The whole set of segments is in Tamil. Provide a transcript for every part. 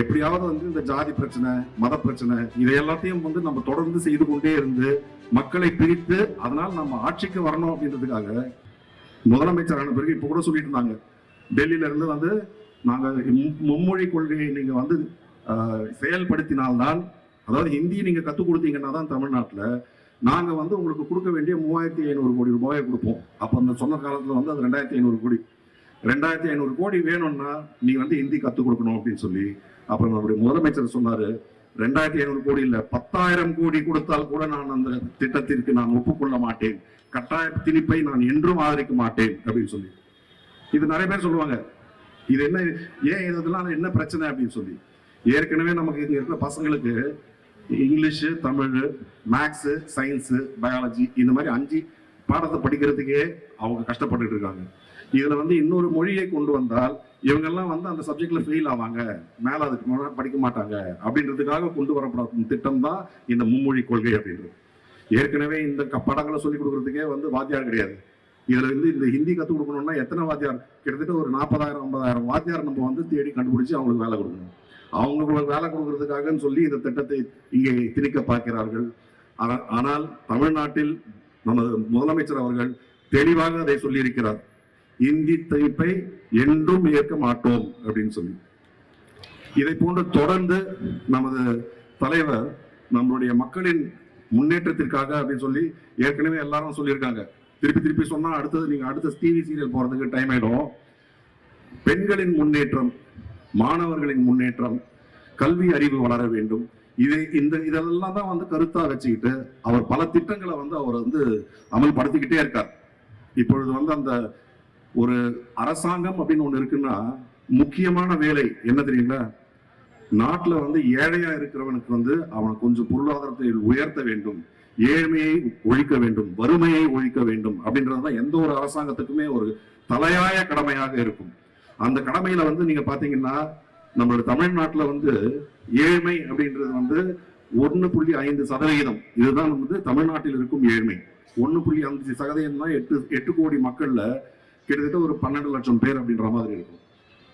எப்படியாவது வந்து இந்த ஜாதி பிரச்சனை மத பிரச்சனை இதை எல்லாத்தையும் வந்து நம்ம தொடர்ந்து செய்து கொண்டே இருந்து மக்களை பிரித்து அதனால் நம்ம ஆட்சிக்கு வரணும் அப்படின்றதுக்காக முதலமைச்சரான பிறகு இப்போ கூட சொல்லிட்டு இருந்தாங்க. டெல்லியில இருந்து வந்து நாங்கள் மும்மொழி கொள்கையை நீங்க வந்து செயல்படுத்தினால்தான் அதாவது ஹிந்தி நீங்க கத்துக் கொடுத்தீங்கன்னா தான் தமிழ்நாட்டில் நாங்கள் வந்து உங்களுக்கு கொடுக்க வேண்டிய மூவாயிரத்தி ஐநூறு கோடி ரூபாயை கொடுப்போம். அப்போ அந்த சொன்ன காலத்தில் வந்து அது ரெண்டாயிரத்தி ஐநூறு கோடி. ரெண்டாயிரத்தி ஐநூறு கோடி வேணும்னா நீ வந்து ஹிந்தி கத்துக் கொடுக்கணும் அப்படின்னு சொல்லி அப்புறம் நம்முடைய முதலமைச்சர் சொன்னாரு ரெண்டாயிரத்தி ஐநூறு கோடி இல்ல பத்தாயிரம் கோடி கொடுத்தால் கூட நான் அந்த திட்டத்திற்கு நான் ஒப்புக்கொள்ள மாட்டேன். கட்டாய திணிப்பை நான் என்றும் ஆதரிக்க மாட்டேன் அப்படின்னு சொல்லி. இது நிறைய பேர் சொல்லுவாங்க இது என்ன ஏன் இதெல்லாம் என்ன பிரச்சனை அப்படின்னு சொல்லி. ஏற்கனவே நமக்கு இங்க இருக்கிற பசங்களுக்கு English Tamil maths science biology இந்த மாதிரி அஞ்சு பாடத்தை படிக்கிறதுக்கே அவங்க கஷ்டப்பட்டுட்டு இருக்காங்க. இதுல வந்து இன்னொரு மொழியை கொண்டு வந்தால் இவங்கெல்லாம் வந்து அந்த சப்ஜெக்ட்ல ஃபெயில் ஆவாங்க. மேல அதுக்கு மேல படிக்க மாட்டாங்க. அப்படின்றதுக்காக கொண்டு வரப்படும் திட்டம் தான் இந்த மும்மொழி கொள்கை அப்படின்றது. ஏற்கனவே இந்த படங்களை சொல்லி கொடுக்கறதுக்கே வந்து வாத்தியார் கிடையாது. இதுல வந்து இந்த ஹிந்தி கற்றுக் கொடுக்கணும்னா எத்தனை வாத்தியார்? கிட்டத்தட்ட ஒரு நாற்பதாயிரம் ஐம்பதாயிரம் வாத்தியார் நம்ம வந்து தேடி கண்டுபிடிச்சு அவங்களுக்கு வேலை கொடுக்கணும். அவங்களுக்கு வேலை கொடுக்கறதுக்காகன்னு சொல்லி இந்த திட்டத்தை இங்கே திணிக்க பார்க்கிறார்கள். ஆனால் தமிழ்நாட்டில் நமது முதலமைச்சர் அவர்கள் தெளிவாக அதை சொல்லியிருக்கிறார். இந்தி திணிப்பை என்றும் ஏற்க மாட்டோம் அப்படின்னு சொல்லி. இதை போன்று தொடர்ந்து நமது தலைவர் நம்மளுடைய மக்களின் முன்னேற்றத்திற்காக அப்படின்னு சொல்லி ஏற்கனவே எல்லாரும் சொல்லியிருக்காங்க. திருப்பி திருப்பி சொன்னா அடுத்தது நீங்க அடுத்த டிவி சீரியல் போறதுக்கு டைம் ஆயிடும். பெண்களின் முன்னேற்றம் மாணவர்களின் முன்னேற்றம் கல்வி அறிவு வளர வேண்டும். இது இந்த இதெல்லாம் தான் வந்து கருத்தா வச்சுக்கிட்டு அவர் பல திட்டங்களை வந்து அவர் வந்து அமல்படுத்திக்கிட்டே இருக்கார். இப்பொழுது வந்து அந்த ஒரு அரசாங்கம் அப்படின்னு ஒண்ணு இருக்குன்னா முக்கியமான வேலை என்ன தெரியுங்களா? நாட்டுல வந்து ஏழையா இருக்கிறவனுக்கு வந்து அவனை கொஞ்சம் பொருளாதாரத்தை உயர்த்த வேண்டும் ஏழ்மையை ஒழிக்க வேண்டும் வறுமையை ஒழிக்க வேண்டும் அப்படின்றதுதான் எந்த ஒரு அரசாங்கத்துக்குமே ஒரு தலையாய கடமையாக இருக்கும். அந்த கடமையில வந்து நீங்க பாத்தீங்கன்னா நம்மளோட தமிழ்நாட்டில் வந்து ஏழ்மை அப்படின்றது வந்து ஒன்று புள்ளி ஐந்து சதவிகிதம் இதுதான் வந்து தமிழ்நாட்டில் இருக்கும் ஏழ்மை. ஒன்று புள்ளி அஞ்சு சதவீதம் தான் எட்டு எட்டு கோடி மக்களில் கிட்டத்தட்ட ஒரு பன்னெண்டு லட்சம் பேர் அப்படின்ற மாதிரி இருக்கும்.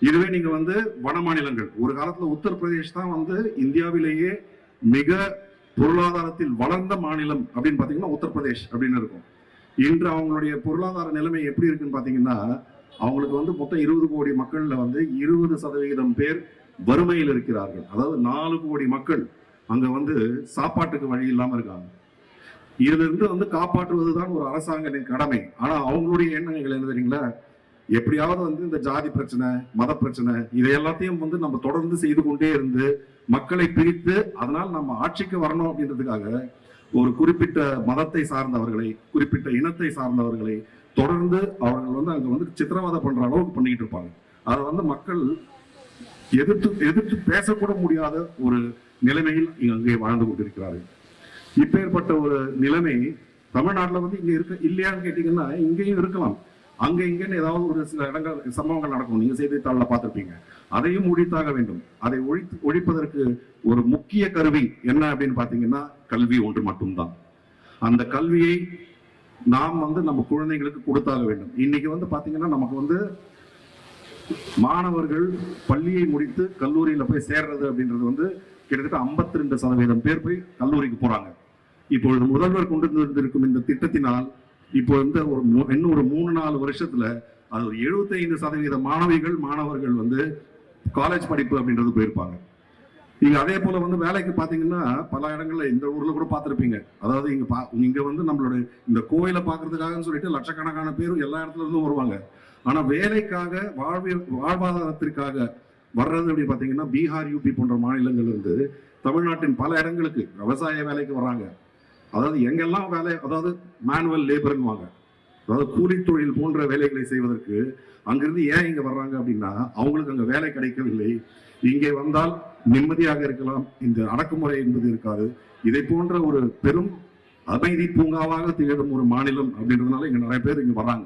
இதுவே நீங்க வந்து வட மாநிலங்கள் ஒரு காலத்துல உத்தரப்பிரதேஷ் தான் வந்து இந்தியாவிலேயே மிக பொருளாதாரத்தில் வளர்ந்த மாநிலம் அப்படின்னு பாத்தீங்கன்னா உத்தரப்பிரதேஷ் அப்படின்னு இருக்கும். இன்று அவங்களுடைய பொருளாதார நிலைமை எப்படி இருக்குன்னு பாத்தீங்கன்னா அவங்களுக்கு வந்து மொத்தம் இருபது கோடி மக்கள்ல வந்து இருபது சதவிகிதம் பேர் வறுமையில் இருக்கிறார்கள். அதாவது நாலு கோடி மக்கள் அங்க வந்து சாப்பாட்டுக்கு வழி இல்லாம இருக்காங்க. இதுல இருந்து வந்து காப்பாற்றுவதுதான் ஒரு அரசாங்கத்தின் கடமை. ஆனா அவங்களுடைய எண்ணங்கள் என்ன தெரியுங்களா? எப்படியாவது வந்து இந்த ஜாதி பிரச்சனை மத பிரச்சனை இதை எல்லாத்தையும் வந்து நம்ம தொடர்ந்து செய்து கொண்டே இருந்து மக்களை பிரித்து அதனால் நம்ம ஆட்சிக்கு வரணும் அப்படின்றதுக்காக ஒரு குறிப்பிட்ட மதத்தை சார்ந்தவர்களை குறிப்பிட்ட இனத்தை சார்ந்தவர்களை தொடர்ந்து அவர்கள் வந்து அங்க வந்து சித்திரவதை பண்ற அளவுக்கு பண்ணிக்கிட்டு இருப்பாங்க. அதை வந்து மக்கள் எதிர்த்து எதிர்த்து பேசக்கூட முடியாத ஒரு நிலைமையில் இங்க அங்கே வாழ்ந்து கொண்டிருக்கிறார்கள். இப்பேற்பட்ட ஒரு நிலைமை தமிழ்நாட்டுல வந்து இங்க இருக்க இல்லையான்னு கேட்டீங்கன்னா இங்கேயும் இருக்கலாம். அங்க இங்கன்னு ஏதாவது ஒரு சில இடங்கள் சம்பவங்கள் நடக்கும். நீங்க செய்தித்தாளில் பார்த்துருப்பீங்க. அதையும் ஒழித்தாக வேண்டும். அதை ஒழித்து ஒழிப்பதற்கு ஒரு முக்கிய கருவி என்ன அப்படின்னு பாத்தீங்கன்னா கல்வி ஒன்று மட்டும்தான். அந்த கல்வியை நாம் வந்து நம்ம குழந்தைங்களுக்கு கொடுத்தாக வேண்டும். இன்னைக்கு வந்து பாத்தீங்கன்னா நமக்கு வந்து மாணவர்கள் பள்ளியை முடித்து கல்லூரியில போய் சேர்றது அப்படின்றது வந்து கிட்டத்தட்ட 52% ரெண்டு சதவீதம் பேர் போய் கல்லூரிக்கு போறாங்க. இப்பொழுது முதல்வர் கொண்டு வந்திருக்கும் இந்த திட்டத்தினால் இப்போ வந்து ஒரு இன்னும் ஒரு மூணு நாலு வருஷத்துல அது ஒரு 75% சதவீத மாணவிகள் மாணவர்கள் வந்து காலேஜ் படிப்பு அப்படின்றது போயிருப்பாங்க. நீங்க அதே போல வந்து வேலைக்கு பாத்தீங்கன்னா பல இடங்கள்ல இந்த ஊர்ல கூட பார்த்துருப்பீங்க அதாவது இங்க பா- இங்க வந்து நம்மளோட இந்த கோயிலை பாக்குறதுக்காகன்னு சொல்லிட்டு லட்சக்கணக்கான பேரும் எல்லா இடத்துல இருந்தும் வருவாங்க. ஆனா வேலைக்காக வாழ்வி வாழ்வாதாரத்திற்காக வர்றது அப்படின்னு பாத்தீங்கன்னா பீகார் யூபி போன்ற மாநிலங்கள் இருந்து தமிழ்நாட்டின் பல இடங்களுக்கு விவசாய வேலைக்கு வராங்க அதாவது எங்கெல்லாம் வேலை அதாவது மேனுவல் லேபர்னுவாங்க அதாவது கூலி தொழில் போன்ற வேலைகளை செய்வதற்கு அங்கிருந்து ஏன் இங்க வர்றாங்க அப்படின்னா அவங்களுக்கு அங்க வேலை கிடைக்கவில்லை. இங்கே வந்தால் நிம்மதியாக இருக்கலாம். இந்த அடக்குமுறை என்பது இருக்காது. இதை போன்ற ஒரு பெரும் அமைதி பூங்காவாக திகழும் ஒரு மாநிலம் அப்படின்றதுனால இங்க நிறைய பேர் இங்க வர்றாங்க.